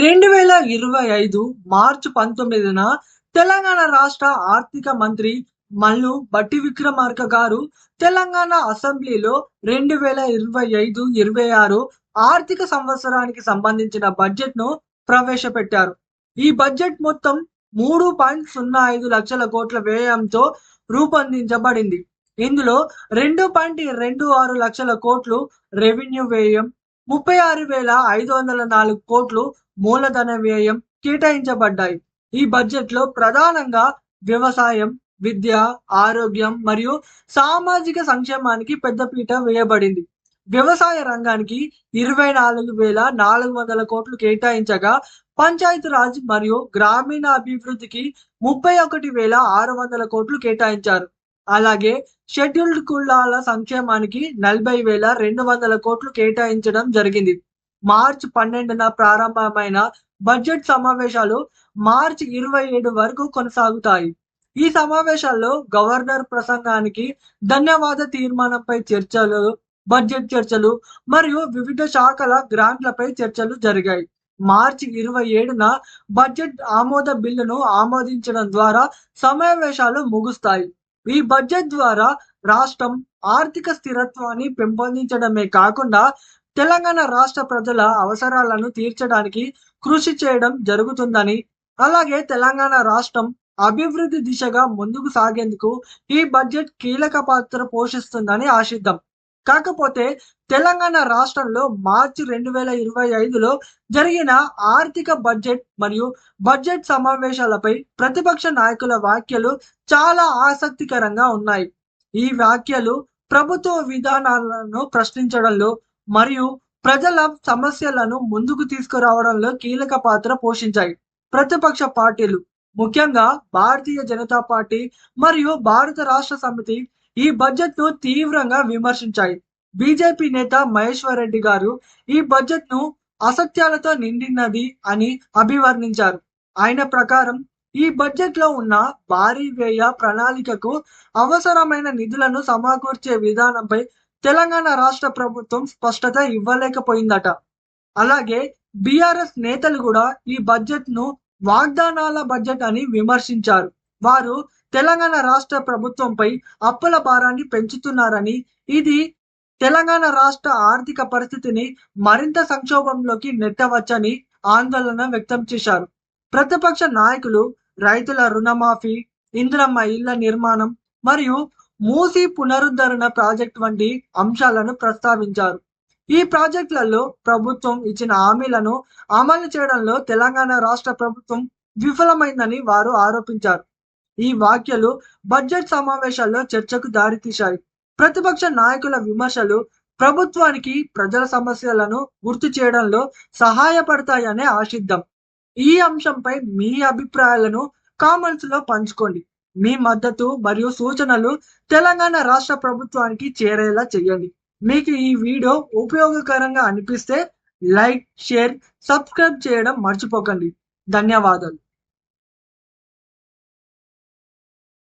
రెండు వేల ఇరవై ఐదు మార్చి పంతొమ్మిదిన తెలంగాణ రాష్ట్ర ఆర్థిక మంత్రి మల్లు బట్టి విక్రమార్క గారు తెలంగాణ అసెంబ్లీలో రెండు వేల ఇరవై ఐదు ఇరవై ఆరు ఆర్థిక సంవత్సరానికి సంబంధించిన బడ్జెట్ను ప్రవేశపెట్టారు. ఈ బడ్జెట్ మొత్తం మూడు పాయింట్ సున్నా ఐదు లక్షల కోట్ల వ్యయంతో రూపొందించబడింది. ఇందులో రెండు పాయింట్ రెండు ఆరు లక్షల కోట్లు రెవెన్యూ వ్యయం ముప్పై ఆరు వేల ఐదు వందల నాలుగు కోట్లు మూలధన వ్యయం కేటాయించబడ్డాయి. ఈ బడ్జెట్లో ప్రధానంగా వ్యవసాయం విద్య ఆరోగ్యం మరియు సామాజిక సంక్షేమానికి పెద్దపీట వేయబడింది. వ్యవసాయ రంగానికి ఇరవై నాలుగు వేల నాలుగు వందల కోట్లు కేటాయించగా పంచాయతీరాజ్ మరియు గ్రామీణ అభివృద్ధికి ముప్పై ఒకటి వేల ఆరు వందల కోట్లు కేటాయించారు. అలాగే షెడ్యూల్డ్ కులాల సంక్షేమానికి నలభై వేల రెండు వందల కోట్లు కేటాయించడం జరిగింది. మార్చి పన్నెండున ప్రారంభమైన బడ్జెట్ సమావేశాలు మార్చి ఇరవై ఏడు వరకు కొనసాగుతాయి. ఈ సమావేశాల్లో గవర్నర్ ప్రసంగానికి ధన్యవాద తీర్మానంపై చర్చలు బడ్జెట్ చర్చలు మరియు వివిధ శాఖల గ్రాంట్లపై చర్చలు జరిగాయి. మార్చి ఇరవై ఏడున బడ్జెట్ ఆమోద బిల్లును ఆమోదించడం ద్వారా సమావేశాలు ముగుస్తాయి. ఈ బడ్జెట్ ద్వారా రాష్ట్రం ఆర్థిక స్థిరత్వాన్ని పెంపొందించడమే కాకుండా తెలంగాణ రాష్ట్ర ప్రజల అవసరాలను తీర్చడానికి కృషి చేయడం జరుగుతుందని అలాగే తెలంగాణ రాష్ట్రం అభివృద్ధి దిశగా ముందుకు సాగేందుకు ఈ బడ్జెట్ కీలక పాత్ర పోషిస్తుందని ఆశిద్దాం. కాకపోతే తెలంగాణ రాష్ట్రంలో మార్చి రెండు వేల ఇరవై ఐదులో జరిగిన ఆర్థిక బడ్జెట్ మరియు బడ్జెట్ సమావేశాలపై ప్రతిపక్ష నాయకుల వ్యాఖ్యలు చాలా ఆసక్తికరంగా ఉన్నాయి. ఈ వ్యాఖ్యలు ప్రభుత్వ విధానాలను ప్రశ్నించడంలో మరియు ప్రజల సమస్యలను ముందుకు తీసుకురావడంలో కీలక పాత్ర పోషించాయి. ప్రతిపక్ష పార్టీలు ముఖ్యంగా భారతీయ జనతా పార్టీ మరియు భారత రాష్ట్ర సమితి ఈ బడ్జెట్ను తీవ్రంగా విమర్శించాయి. బీజేపీ నేత మహేశ్వర్ రెడ్డి గారు ఈ బడ్జెట్ను అసత్యాలతో నిండినది అని అభివర్ణించారు. ఆయన ప్రకారం ఈ బడ్జెట్లో ఉన్న భారీ వ్యయ ప్రణాళికకు అవసరమైన నిధులను సమకూర్చే విధానంపై తెలంగాణ రాష్ట్ర ప్రభుత్వం స్పష్టత ఇవ్వలేకపోయిందట. అలాగే బీఆర్ఎస్ నేతలు కూడా ఈ బడ్జెట్ను వాగ్దానాల బడ్జెట్ అని విమర్శించారు. వారు తెలంగాణ రాష్ట్ర ప్రభుత్వంపై అప్పుల భారాన్ని పెంచుతున్నారని ఇది తెలంగాణ రాష్ట్ర ఆర్థిక పరిస్థితిని మరింత సంక్షోభంలోకి నెట్టవచ్చని ఆందోళన వ్యక్తం చేశారు. ప్రతిపక్ష నాయకులు రైతుల రుణమాఫీ ఇంద్రమ్మ ఇళ్ళ నిర్మాణం మరియు మూసి పునరుద్ధరణ ప్రాజెక్ట్ వంటి అంశాలను ప్రస్తావించారు. ఈ ప్రాజెక్టులలో ప్రభుత్వం ఇచ్చిన హామీలను అమలు చేయడంలో తెలంగాణ రాష్ట్ర ప్రభుత్వం విఫలమైందని వారు ఆరోపించారు. ఈ వ్యాఖ్యలు బడ్జెట్ సమావేశాల్లో చర్చకు దారితీశాయి. ప్రతిపక్ష నాయకుల విమర్శలు ప్రభుత్వానికి ప్రజల సమస్యలను గుర్తు చేయడంలో సహాయపడతాయనే ఆశిద్దాం. ఈ అంశంపై మీ అభిప్రాయాలను కామెంట్స్లో పంచుకోండి. మీ మద్దతు మరియు సూచనలు తెలంగాణ రాష్ట్ర ప్రభుత్వానికి చేరేలా చేయండి. మీకు ఈ వీడియో ఉపయోగకరంగా అనిపిస్తే లైక్ షేర్ సబ్స్క్రైబ్ చేయడం మర్చిపోకండి. ధన్యవాదాలు.